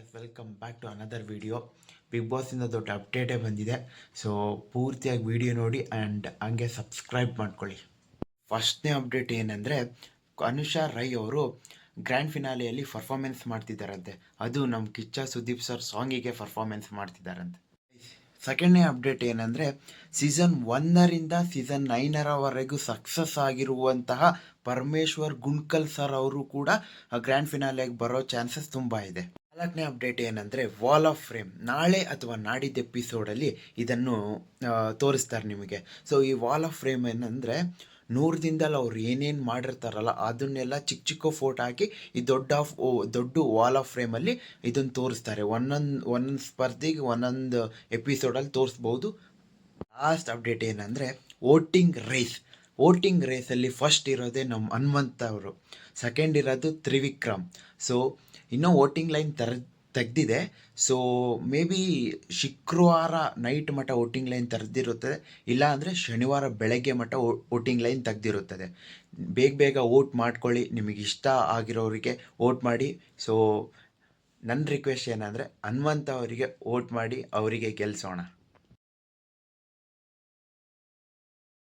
Guys welcome back to another video Bigg ಬಾಸಿಂದ ದೊಡ್ಡ ಅಪ್ಡೇಟೇ ಬಂದಿದೆ. ಸೊ ಪೂರ್ತಿಯಾಗಿ ವಿಡಿಯೋ ನೋಡಿ ಆ್ಯಂಡ್ ಹಂಗೆ ಸಬ್ಸ್ಕ್ರೈಬ್ ಮಾಡ್ಕೊಳ್ಳಿ. ಫಸ್ಟ್ನೇ ಅಪ್ಡೇಟ್ ಏನಂದರೆ, ಅನುಷಾ ರೈ ಅವರು ಗ್ರ್ಯಾಂಡ್ ಫಿನಾಲೆಯಲ್ಲಿ ಪರ್ಫಾರ್ಮೆನ್ಸ್ ಮಾಡ್ತಿದ್ದಾರಂತೆ. ಅದು ನಮ್ಮ ಕಿಚ್ಚ ಸುದೀಪ್ ಸರ್ ಸಾಂಗಿಗೆ ಪರ್ಫಾರ್ಮೆನ್ಸ್ ಮಾಡ್ತಿದ್ದಾರಂತೆ. ಸೆಕೆಂಡ್ನೇ ಅಪ್ಡೇಟ್ ಏನಂದರೆ ಸೀಸನ್ ಒನ್ನರಿಂದ ಸೀಸನ್ ನೈನರವರೆಗೂ ಸಕ್ಸಸ್ ಆಗಿರುವಂತಹ ಪರಮೇಶ್ವರ್ ಗುಂಡ್ಕಲ್ ಸರ್ ಅವರು ಕೂಡ ಗ್ರ್ಯಾಂಡ್ ಫಿನಾಲೆಗೆ ಬರೋ ಚಾನ್ಸಸ್ ತುಂಬ ಇದೆ. ನಾಲ್ಕನೇ ಅಪ್ಡೇಟ್ ಏನಂದರೆ ವಾಲ್ ಆಫ್ ಫ್ರೇಮ್ ನಾಳೆ ಅಥವಾ ನಾಡಿದ್ದ ಎಪಿಸೋಡಲ್ಲಿ ಇದನ್ನು ತೋರಿಸ್ತಾರೆ ನಿಮಗೆ. ಸೊ ಈ ವಾಲ್ ಆಫ್ ಫ್ರೇಮ್ ಏನಂದರೆ ನೂರು ದಿನದಲ್ಲಿ ಅವ್ರು ಏನೇನು ಮಾಡಿರ್ತಾರಲ್ಲ, ಅದನ್ನೆಲ್ಲ ಚಿಕ್ಕ ಚಿಕ್ಕ ಫೋಟೋ ಹಾಕಿ ಈ ದೊಡ್ಡ ಆಫ್ ದೊಡ್ಡ ವಾಲ್ ಆಫ್ ಫ್ರೇಮಲ್ಲಿ ಇದನ್ನು ತೋರಿಸ್ತಾರೆ. ಒಂದೊಂದು ಒಂದೊಂದು ಸ್ಪರ್ಧೆಗೆ ಒಂದೊಂದು ಎಪಿಸೋಡಲ್ಲಿ ತೋರಿಸ್ಬೋದು. ಲಾಸ್ಟ್ ಅಪ್ಡೇಟ್ ಏನಂದರೆ ವೋಟಿಂಗ್ ರೇಸ್ ವೋಟಿಂಗ್ ರೇಸಲ್ಲಿ ಫಸ್ಟ್ ಇರೋದೇ ನಮ್ಮ ಹನುಮಂತ ಅವರು. ಸೆಕೆಂಡ್ ಇರೋದು ತ್ರಿವಿಕ್ರಮ್. ಸೊ ಇನ್ನೂ ವೋಟಿಂಗ್ ಲೈನ್ ತರ, ತೆಗೆದಿದೆ. ಸೊ ಮೇ ಬಿ ಶುಕ್ರವಾರ ನೈಟ್ ಮಟ್ಟ ವೋಟಿಂಗ್ ಲೈನ್ ತೆರೆದಿರುತ್ತದೆ. ಇಲ್ಲ ಅಂದರೆ ಶನಿವಾರ ಬೆಳಗ್ಗೆ ಮಟ್ಟ ವೋಟಿಂಗ್ ಲೈನ್ ತೆಗ್ದಿರುತ್ತದೆ. ಬೇಗ ಬೇಗ ವೋಟ್ ಮಾಡ್ಕೊಳ್ಳಿ. ನಿಮಗೆ ಇಷ್ಟ ಆಗಿರೋರಿಗೆ ವೋಟ್ ಮಾಡಿ. ಸೊ ನನ್ನ ರಿಕ್ವೆಸ್ಟ್ ಏನಂದರೆ ಹನುಮಂತ ಅವರಿಗೆ ವೋಟ್ ಮಾಡಿ, ಅವರಿಗೆ ಗೆಲ್ಲಿಸೋಣ